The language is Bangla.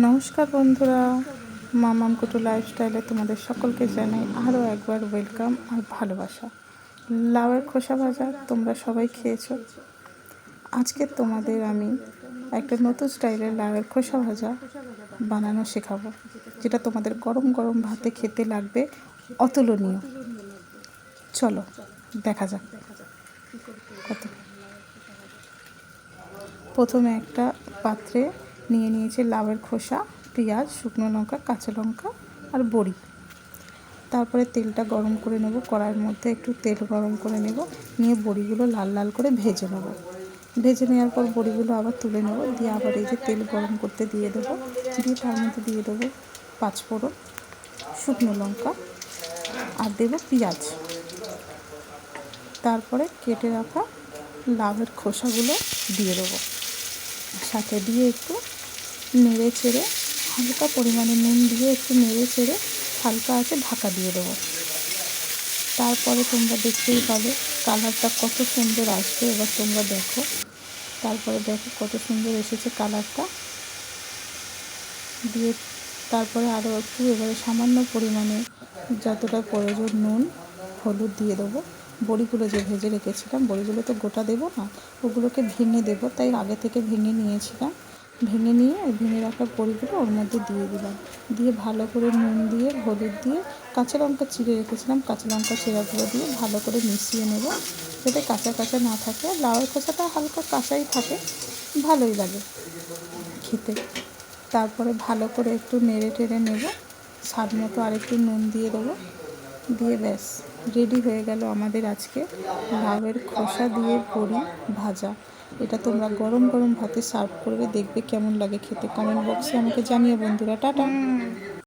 নমস্কার বন্ধুরা, মামাম কুটু লাইফস্টাইলে তোমাদের সকলকে জানাই আরও একবার ওয়েলকাম আর ভালোবাসা। লাউয়ের খোসা ভাজা, তোমরা সবাই খেয়েছো? আজকে তোমাদের আমি একটা নতুন স্টাইলের লাউয়ের খোসা ভাজা বানানো শেখাবো, যেটা তোমাদের গরম গরম ভাতে খেতে লাগবে অতুলনীয়। চলো, দেখা যাক। কত? প্রথমে একটা পাত্রে নিয়ে নিয়েছি লাউয়ের খোসা, পেঁয়াজ, শুকনো লঙ্কা, কাঁচা লঙ্কা আর বড়ি। তারপরে তেলটা গরম করে নেব, কড়াইয়ের মধ্যে একটু তেল গরম করে নেব, নিয়ে বড়িগুলো লাল লাল করে ভেজে নেব। ভেজে নেওয়ার পর বড়িগুলো আবার তুলে নেব, দিয়ে আবার এই যে তেল গরম করতে দিয়ে দেবো, দিয়ে তার মধ্যে দিয়ে দেবো পাঁচফোড়ন শুকনো লঙ্কা আর দেবো পেঁয়াজ। তারপরে কেটে রাখা লাভের খোসাগুলো দিয়ে দেবো। সাথে দিয়ে একটু নেড়ে চেড়ে হালকা পরিমাণে নুন দিয়ে একটু নেড়ে চেড়ে হালকা আছে ঢাকা দিয়ে দেবো। তারপরে তোমরা দেখতেই পাবে কালারটা কত সুন্দর আসবে। এবার তোমরা দেখো, তারপরে দেখো কত সুন্দর এসেছে কালারটা। দিয়ে তারপরে আরও একটু, এবারে সামান্য পরিমাণে যতটা প্রয়োজন নুন, হলুদ দিয়ে দেবো। বড়িগুলো যে ভেজে রেখেছিলাম, বড়িগুলো তো গোটা দেবো না, ওগুলোকে ভেঙে দেবো। তাই আগে থেকে ভেঙে নিয়েছিলাম। ভেঙে নিয়ে ওই ভেঙে রাখা বড়িগুলো ওর মধ্যে দিয়ে দিলাম। দিয়ে ভালো করে নুন দিয়ে, হলুদ দিয়ে, কাঁচা লঙ্কা চিড়ে রেখেছিলাম, কাঁচা লঙ্কা চিরাগুলো দিয়ে ভালো করে মিশিয়ে নেব। যাতে কাঁচা কাঁচা না থাকে লাউয়ের খোসাটা হালকা কাঁচাই থাকে, ভালোই লাগে খেতে। তারপরে ভালো করে একটু নেড়ে টেড়ে নেব। স্বাদ মতো আরেকটু নুন দিয়ে দেবো। দিয়ে ব্যাস রেডি হয়ে গেল আমাদের আজকে লাউয়ের খোসা দিয়ে বড়ি ভাজা। এটা তোমরা গরম গরম ভাতে সার্ভ করবে, দেখবে কেমন লাগে খেতে। কমেন্ট বক্সে আমাকে জানিও বন্ধুরা, টাটা।